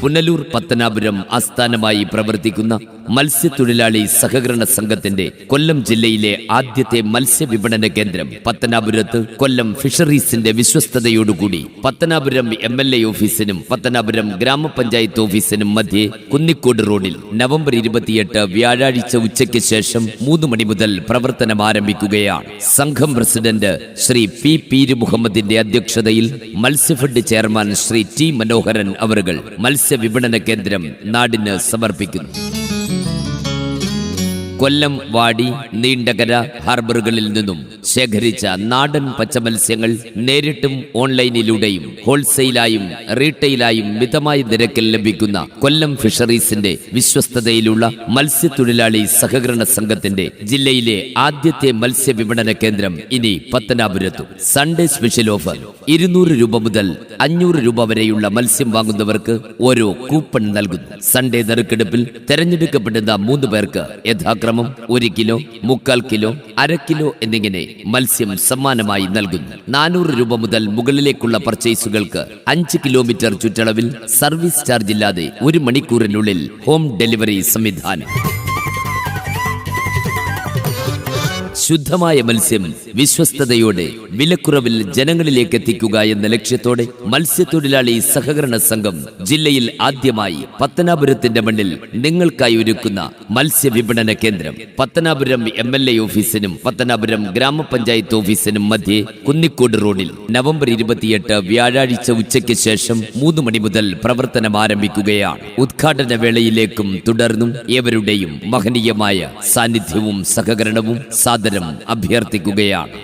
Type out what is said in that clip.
പുനലൂർ പത്തനാപുരം ആസ്ഥാനമായി പ്രവർത്തിക്കുന്ന മത്സ്യത്തൊഴിലാളി സഹകരണ സംഘത്തിന്റെ കൊല്ലം ജില്ലയിലെ ആദ്യത്തെ മത്സ്യ വിപണന കേന്ദ്രം പത്തനാപുരത്ത് കൊല്ലം ഫിഷറീസിന്റെ വിശ്വസ്തയോടുകൂടി പത്തനാപുരം എം എൽ എ ഓഫീസിനും പത്തനാപുരം ഗ്രാമപഞ്ചായത്ത് ഓഫീസിനും മധ്യേ കുന്നിക്കോട് റോഡിൽ നവംബർ ഇരുപത്തിയെട്ട് വ്യാഴാഴ്ച ഉച്ചയ്ക്ക് ശേഷം മൂന്ന് മണി മുതൽ പ്രവർത്തനം ആരംഭിക്കുകയാണ്. സംഘം പ്രസിഡന്റ് ശ്രീ പി പീര് മുഹമ്മദിന്റെ അധ്യക്ഷതയിൽ മത്സ്യഫെഡ് ചെയർമാൻ ശ്രീ ടി മനോഹരൻ അവറുകൾ മത്സ്യ വിപണന കേന്ദ്രം നാടിന് സമർപ്പിക്കുന്നു. കൊല്ലം വാടി നീണ്ടകര ഹാർബറുകളിൽ നിന്നും ശേഖരിച്ച നാടൻ പച്ചമത്സ്യങ്ങൾ നേരിട്ടും ഓൺലൈനിലൂടെയും ഹോൾസെയിലായും റീറ്റെയിലായും മിതമായ നിരക്കിൽ ലഭിക്കുന്ന കൊല്ലം ഫിഷറീസിന്റെ വിശ്വസ്തതയിലുള്ള മത്സ്യത്തൊഴിലാളി സഹകരണ സംഘത്തിന്റെ ജില്ലയിലെ ആദ്യത്തെ മത്സ്യ വിപണന കേന്ദ്രം ഇനി പത്തനാപുരത്തും. സൺഡേ സ്പെഷ്യൽ ഓഫർ ഇരുന്നൂറ് രൂപ മുതൽ അഞ്ഞൂറ് രൂപ വരെയുള്ള മത്സ്യം വാങ്ങുന്നവർക്ക് ഓരോ കൂപ്പൺ നൽകുന്നു. സൺഡേ നറുക്കെടുപ്പിൽ തെരഞ്ഞെടുക്കപ്പെടുന്ന മൂന്ന് പേർക്ക് യഥാക്രമം ഒരു കിലോ മുക്കാൽ കിലോ അര കിലോ എന്നിങ്ങനെ മത്സ്യം സമ്മാനമായി നൽകുന്നു. നാനൂറ് രൂപ മുതൽ മുകളിലേക്കുള്ള പർച്ചേസുകൾക്ക് അഞ്ച് കിലോമീറ്റർ ചുറ്റളവിൽ സർവീസ് ചാർജ് ഇല്ലാതെ ഒരു മണിക്കൂറിനുള്ളിൽ ഹോം ഡെലിവറി സംവിധാനം. ശുദ്ധമായ മത്സ്യം വിശ്വസ്തയോടെ വിലക്കുറവിൽ ജനങ്ങളിലേക്ക് എത്തിക്കുക എന്ന ലക്ഷ്യത്തോടെ മത്സ്യത്തൊഴിലാളി സഹകരണ സംഘം ജില്ലയിൽ ആദ്യമായി പത്തനാപുരത്തിന്റെ മണ്ണിൽ നിങ്ങൾക്കായി ഒരുക്കുന്ന മത്സ്യ വിപണന കേന്ദ്രം. പത്തനാപുരം എം എൽ എ ഓഫീസിനും പത്തനാപുരം ഗ്രാമപഞ്ചായത്ത് ഓഫീസിനും മധ്യേ കുന്നിക്കോട് റോഡിൽ നവംബർ ഇരുപത്തിയെട്ട് വ്യാഴാഴ്ച ഉച്ചയ്ക്ക് ശേഷം മൂന്ന് മണി മുതൽ പ്രവർത്തനം ആരംഭിക്കുകയാണ്. ഉദ്ഘാടന വേളയിലേക്കും തുടർന്നും ഏവരുടെയും മഹനീയമായ സാന്നിധ്യവും സഹകരണവും സാദരം അഭ്യർത്ഥിക്കുകയാണ്.